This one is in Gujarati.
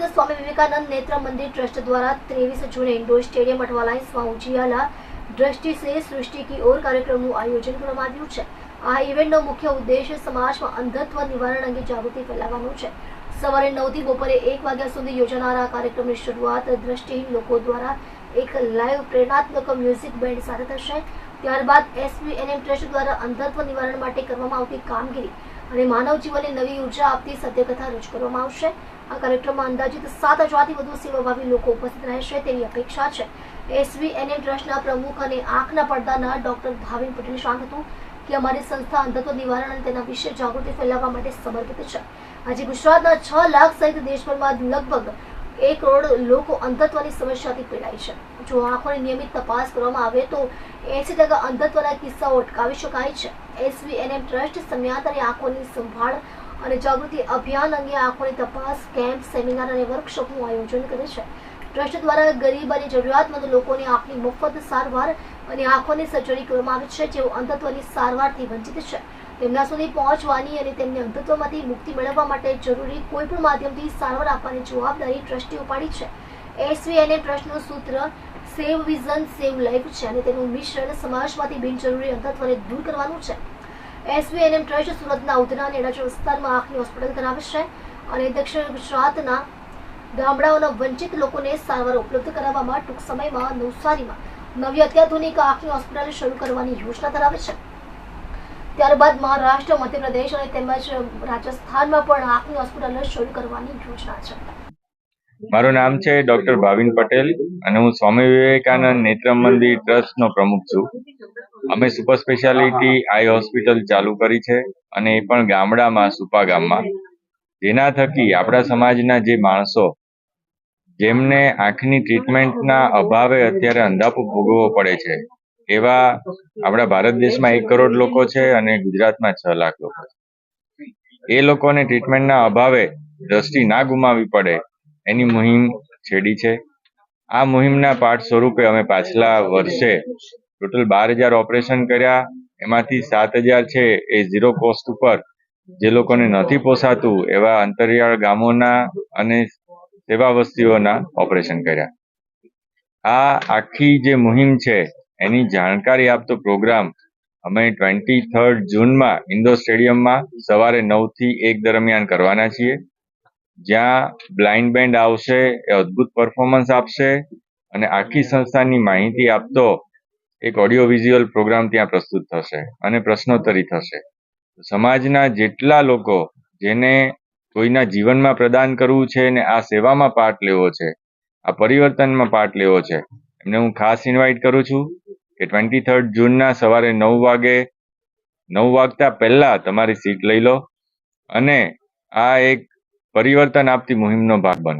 સ્થિત સ્વામી વિવેકાનંદ નેત્ર મંદિર ટ્રસ્ટ દ્વારા ત્રેવીસ જૂને ઇન્ડોર સ્ટેડિયમ અઠવાલાઇન્સમાં ઉજિયાલા દ્રષ્ટિ સે સૃષ્ટિ કી ઓર કાર્યક્રમનું આયોજન કરવામાં આવ્યું છે. આ ઇવેન્ટનો મુખ્ય ઉદ્દેશ સમાજમાં અંધત્વ નિવારણ અંગે જાગૃતિ ફેલાવવાનો છે. સવારે નવથી બપોરે એક વાગ્યા સુધી યોજાનારા કાર્યક્રમની શરૂઆત દ્રષ્ટિહીન લોકો દ્વારા એક લાઈવ પ્રેરણાત્મક મ્યુઝિક બેન્ડ સાથે થશે. ત્યારબાદ એસવીએનએમ ટ્રસ્ટ દ્વારા અંધત્વ નિવારણ માટે કરવામાં આવતી કામગીરી અને માનવ જીવનને નવી ઊર્જા આપતી સત્યકથા રજૂ કરવામાં આવશે. આ કાર્યક્રમમાં અંદાજિત સાત હજારથી વધુ સેવાભાવી લોકો ઉપસ્થિત રહેશે તેવી અપેક્ષા છે. એસવીએનએ ટ્રસ્ટના પ્રમુખ અને આંખના પડદાના ડોક્ટર ભાવિન પટેલ શાંત હતું કે અમારી સંસ્થા અંધત્વ નિવારણ અને તેના વિશે જાગૃતિ ફેલાવવા માટે સમર્પિત છે. આજે ગુજરાતના છ લાખ સહિત દેશભરમાં લગભગ એક કરોડ લોકો અંધત્વની સમસ્યાથી પીડાય છે. જો આંખોની નિયમિત તપાસ કરવામાં આવે તો એસી ટકા અંધત્વના કિસ્સાઓ અટકાવી શકાય છે. એસવીએનએમ ટ્રસ્ટ સમયાંતરે આંખોની સંભાળ અને જાગૃતિ અભિયાન અંગે આંખોની તપાસ, કેમ્પ, સેમિનાર અને વર્કશોપનું આયોજન કરે છે. ટ્રસ્ટ દ્વારા ગરીબ અને જરૂરિયાતમંદ લોકોને આંખની મફત સારવાર અને આંખોની સર્જરી કરવામાં આવે છે, જેઓ અંધત્વની સારવારથી વંચિત છે. તેમના સુધી પહોંચવાની અને તેમને અંધત્વમાંથી મુક્તિ મેળવવા માટે જરૂરી કોઈપણ માધ્યમથી સારવાર આપવાની જવાબદારી ટ્રસ્ટી ઉપાડી છે. એસવીએનએ ટ્રસ્ટનું સૂત્ર, સેવ વિઝન, સેવ લાઈફ છે અને તેનું મિશ્રણ સમાજમાંથી બિનજરૂરી અંધત્વને દૂર કરવાનું છે. એસવીએનએમ ટ્રસ્ટ સુરતના ઉધના અને વિસ્તારમાં આંખની હોસ્પિટલ ધરાવે છે અને દક્ષિણ ગુજરાતના ગામડાઓના વંચિત લોકોને સારવાર ઉપલબ્ધ કરાવવામાં ટૂંક સમયમાં નવસારીમાં નવી અત્યાધુનિક આંખની હોસ્પિટલ શરૂ કરવાની યોજના ધરાવે છે ત્યારબાદ મહારાષ્ટ્ર, મધ્યપ્રદેશ અને તેમજ રાજસ્થાનમાં પણ આંખની હોસ્પિટલ શરૂ કરવાની યોજના છે. મારું નામ છે ડોક્ટર ભાવિન પટેલ અને હું સ્વામી વિવેકાનંદ નેત્ર મંદિર ટ્રસ્ટનો પ્રમુખ છું. અમે સુપર સ્પેશિયાલિટી આઈ હોસ્પિટલ ચાલુ કરી છે અને એ પણ ગામડામાં, સુપા ગામમાં. જેના થકી આપણા સમાજના જે માણસો, જેમને આંખની ટ્રીટમેન્ટના અભાવે અત્યારે અંધાપો ભોગવવો પડે છે, એવા આપણા ભારત દેશમાં એક કરોડ લોકો છે અને ગુજરાતમાં છ લાખ લોકો છે. એ લોકોને ટ્રીટમેન્ટના અભાવે દ્રષ્ટિ ના ગુમાવી પડે, એની મુહિમ છેડી છે. આ મુહિમના પાઠ સ્વરૂપે અમે પાછલા વર્ષે ટોટલ બાર હજાર ઓપરેશન કર્યા. એમાંથી સાત હજાર છે એ ઝીરો કોસ્ટ ઉપર. જે લોકોને નથી પોસાતું એવા અંતરિયાળ ગામોના અને સેવા વસ્તીઓના ઓપરેશન કર્યા. આ આખી જે મુહિમ છે, એની જાણકારી આપતો પ્રોગ્રામ અમે ટ્વેન્ટી થર્ડ જૂનમાં ઇન્ડોર સ્ટેડિયમમાં સવારે નવથી એક દરમિયાન કરવાના છીએ. જ્યાં બ્લાઇન્ડ બેન્ડ આવશે, એ અદ્ભુત પરફોર્મન્સ આપશે અને આખી સંસ્થાની માહિતી આપતો એક ઓડિયો વિઝ્યુઅલ પ્રોગ્રામ ત્યાં પ્રસ્તુત થશે અને પ્રશ્નોત્તરી થશે. સમાજના જેટલા લોકો જેને કોઈના જીવનમાં પ્રદાન કરવું છે ને આ સેવામાં પાર્ટ લેવો છે, આ પરિવર્તનમાં પાર્ટ લેવો છે, એમને હું ખાસ ઇન્વાઇટ કરું છું કે ટ્વેન્ટી થર્ડ જૂનના સવારે નવ વાગે, નવ વાગતા પહેલા તમારી સીટ લઈ લો અને આ એક પરિવર્તન આપતી મુહિમનો ભાગ બનો.